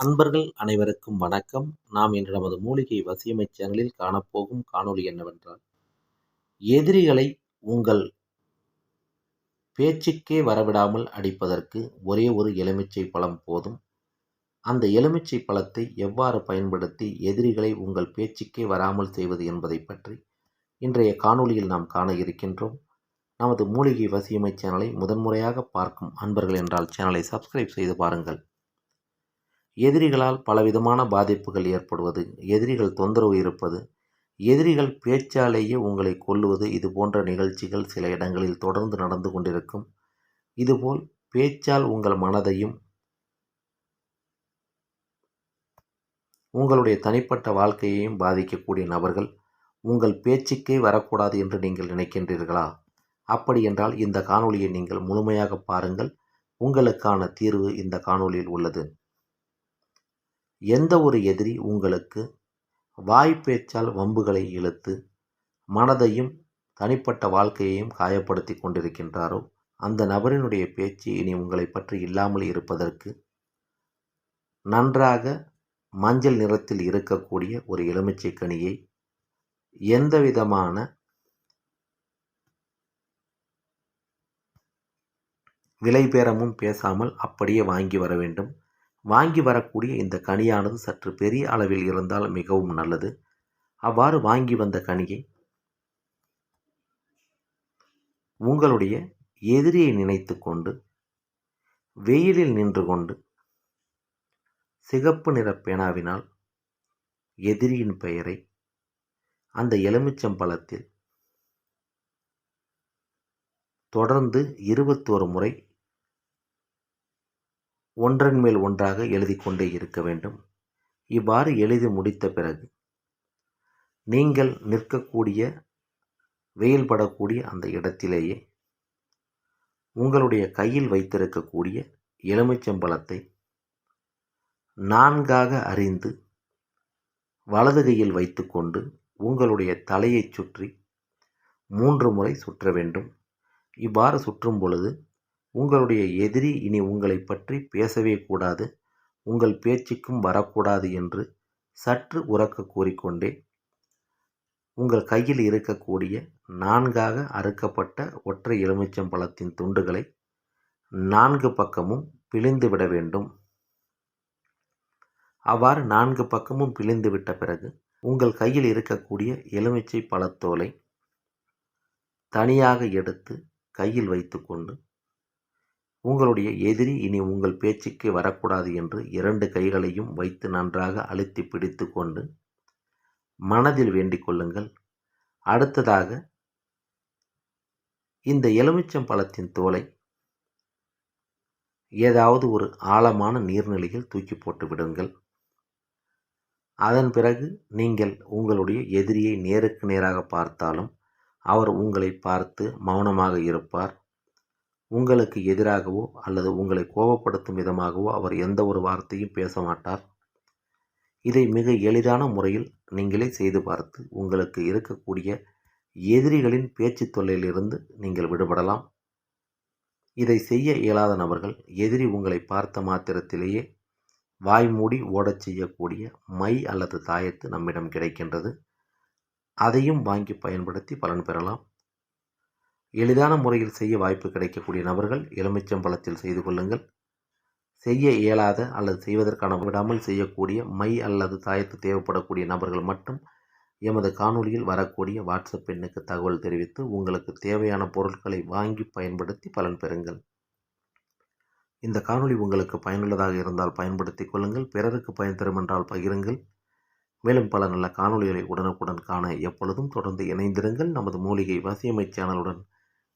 அன்பர்கள் அனைவருக்கும் வணக்கம். நாம் இன்று நமது மூலிகை வசியமை சேனலில் காணப்போகும் காணொளி என்னவென்றால் எதிரிகளை உங்கள் பேச்சுக்கே வரவிடாமல் அடிப்பதற்கு ஒரே ஒரு எலுமிச்சை பழம் போதும். அந்த எலுமிச்சை பழத்தை எவ்வாறு பயன்படுத்தி எதிரிகளை உங்கள் பேச்சுக்கே வராமல் செய்வது என்பதை பற்றி இன்றைய காணொளியில் நாம் காண இருக்கின்றோம். நமது மூலிகை வசியமை சேனலை முதன்முறையாக பார்க்கும் அன்பர்கள் என்றால் சேனலை சப்ஸ்கிரைப் செய்து பாருங்கள். எதிரிகளால் பலவிதமான பாதிப்புகள் ஏற்படுவது எதிரிகள் தொந்தரவு இருப்பது எதிரிகள் பேச்சாலேயே உங்களை கொல்லுவது இது போன்ற நிகழ்ச்சிகள் சில இடங்களில் தொடர்ந்து நடந்து கொண்டிருக்கும். இதுபோல் பேச்சால் உங்கள் மனதையும் உங்களுடைய தனிப்பட்ட வாழ்க்கையையும் பாதிக்கக்கூடிய நபர்கள் உங்கள் பேச்சுக்கே வரக்கூடாது என்று நீங்கள் நினைக்கின்றீர்களா? அப்படி என்றால் இந்த காணொளியை நீங்கள் முழுமையாக பாருங்கள். உங்களுக்கான தீர்வு இந்த காணொளியில் உள்ளது. எந்த ஒரு எதிரி உங்களுக்கு வாய்ப்பேச்சால் வம்புகளை இழுத்து மனதையும் தனிப்பட்ட வாழ்க்கையையும் காயப்படுத்தி கொண்டிருக்கின்றாரோ அந்த நபரினுடைய பேச்சு இனி உங்களை பற்றி இல்லாமல் இருப்பதற்கு நன்றாக மஞ்சள் நிறத்தில் இருக்கக்கூடிய ஒரு எலுமிச்சை கனியை எந்த விதமான விலை பேரமும் பேசாமல் அப்படியே வாங்கி வர வேண்டும். வாங்கி வரக்கூடிய இந்த கனியானது சற்று பெரிய அளவில் இருந்தால் மிகவும் நல்லது. அவ்வாறு வாங்கி வந்த கனியை உங்களுடைய எதிரியை நினைத்து கொண்டு வெயிலில் நின்று கொண்டு சிகப்பு நிற பேனாவினால் எதிரியின் பெயரை அந்த எலுமிச்சம்பழத்தில் தொடர்ந்து இருபத்தோரு முறை ஒன்றன் மேல் ஒன்றாக எழுதி கொண்டே இருக்க வேண்டும். இவ்வாறு எழுதி முடித்த பிறகு நீங்கள் நிற்கக்கூடிய வெயில் படக்கூடிய அந்த இடத்திலேயே உங்களுடைய கையில் வைத்திருக்கக்கூடிய எலுமிச்சம்பழத்தை நான்காக அறிந்து வலது கையில் வைத்துக்கொண்டு உங்களுடைய தலையைச் சுற்றி மூன்று முறை சுற்ற வேண்டும். இவ்வாறு சுற்றும் பொழுது உங்களுடைய எதிரி இனி உங்களை பற்றி பேசவே கூடாது. உங்கள் பேச்சுக்கும் வரக்கூடாது என்று சற்று உறக்க கூறிக்கொண்டே உங்கள் கையில் இருக்கக்கூடிய நான்காக அறுக்கப்பட்ட ஒற்றை எலுமிச்சம்பழத்தின் துண்டுகளை நான்கு பக்கமும் பிழிந்து விட வேண்டும். அவ்வாறு நான்கு பக்கமும் பிழிந்து விட்ட பிறகு உங்கள் கையில் இருக்கக்கூடிய எலுமிச்சை பழத்தோலை தனியாக எடுத்து கையில் வைத்துக்கொண்டு உங்களுடைய எதிரி இனி உங்கள் பேச்சுக்கு வரக்கூடாது என்று இரண்டு கைகளையும் வைத்து நன்றாக அழுத்தி பிடித்து கொண்டு மனதில் வேண்டிக் கொள்ளுங்கள். அடுத்ததாக இந்த எலுமிச்சம் பழத்தின் தோலை ஏதாவது ஒரு ஆழமான நீர்நிலையில் தூக்கி போட்டு விடுங்கள். அதன் பிறகு நீங்கள் உங்களுடைய எதிரியை நேருக்கு நேராக பார்த்தாலும் அவர் உங்களை பார்த்து மௌனமாக இருப்பார். உங்களுக்கு எதிராகவோ அல்லது உங்களை கோபப்படுத்தும் விதமாகவோ அவர் எந்த ஒரு வார்த்தையும் பேச மாட்டார். இதை மிக எளிதான முறையில் நீங்களே செய்து பார்த்து உங்களுக்கு இருக்கக்கூடிய எதிரிகளின் பேச்சு தொல்லையிலிருந்து நீங்கள் விடுபடலாம். இதை செய்ய இயலாத நபர்கள் எதிரி உங்களை பார்த்த மாத்திரத்திலேயே வாய் மூடி ஓடச் செய்யக்கூடிய மை அல்லது தாயத்து நம்மிடம் கிடைக்கின்றது. அதையும் வாங்கி பயன்படுத்தி பலன் பெறலாம். எளிதான முறையில் செய்ய வாய்ப்பு கிடைக்கக்கூடிய நபர்கள் எலுமிச்சம்பழத்தில் செய்து கொள்ளுங்கள். செய்ய இயலாத அல்லது செய்வதற்கான விடாமல் செய்யக்கூடிய மை அல்லது தாயத்து தேவைப்படக்கூடிய நபர்கள் மட்டும் எமது காணொலியில் வரக்கூடிய வாட்ஸ்அப் எண்ணுக்கு தகவல் தெரிவித்து உங்களுக்கு தேவையான பொருட்களை வாங்கி பயன்படுத்தி பலன் பெறுங்கள். இந்த காணொலி உங்களுக்கு பயனுள்ளதாக இருந்தால் பயன்படுத்தி கொள்ளுங்கள். பிறருக்கு பயன் தரும் என்றால் பகிருங்கள். மேலும் பல நல்ல காணொலிகளை உடனுக்குடன் காண எப்பொழுதும் தொடர்ந்து இணைந்திருங்கள். நமது மூலிகை வசியமை சேனலுடன்